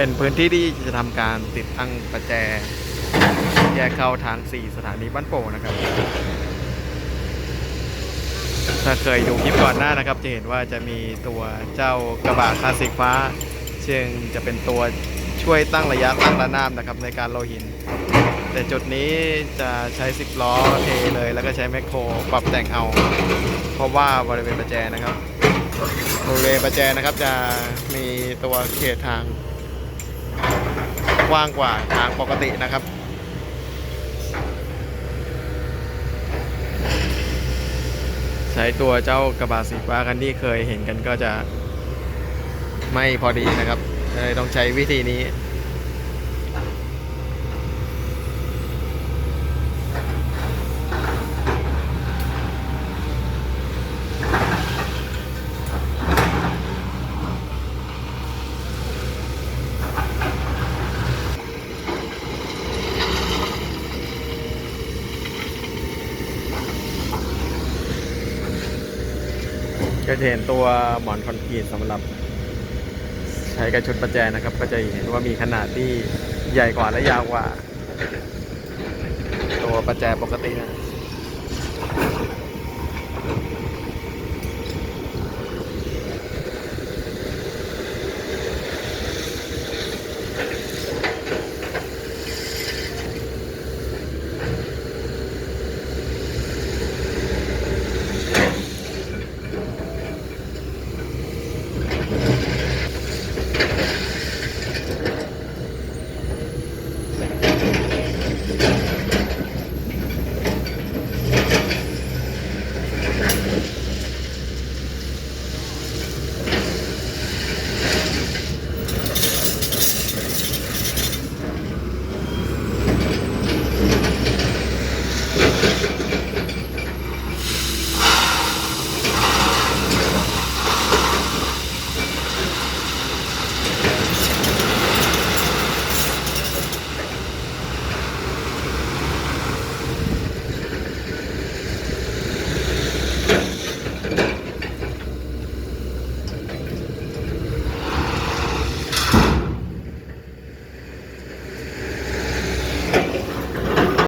เป็นพื้นที่ที่จะทำการติดตั้งประแจ แยกเข้าทาง 4 สถานีบ้านโป่งนะครับ ถ้าเคยดูคลิปก่อนหน้านะครับ จะเห็นว่าจะมีตัวเจ้ากระบะคาสสิกฟ้า ซึ่งจะเป็นตัวช่วยตั้งระยะตั้งระนาบนะครับในการโลหิน แต่จุดนี้จะใช้ 10 ล้อเทเลย แล้วก็ใช้แมคโครปรับแต่งเอา เพราะว่าบริเวณประแจนะครับบริเวณประแจนะครับจะมีตัวเขตทาง กว้างกว่าทางปกตินะครับ ใช้ตัวเจ้ากระบะสีฟ้าคันที่เคยเห็นกันก็จะไม่พอดีนะครับเลยต้องใช้วิธีนี้ ก็จะเห็นตัวหมอนคอนกรีตสำหรับ ใช้กับชุดประแจนะครับ ก็จะเห็นว่ามีขนาดที่ใหญ่กว่าและยาวกว่า ตัวประแจปกตินะ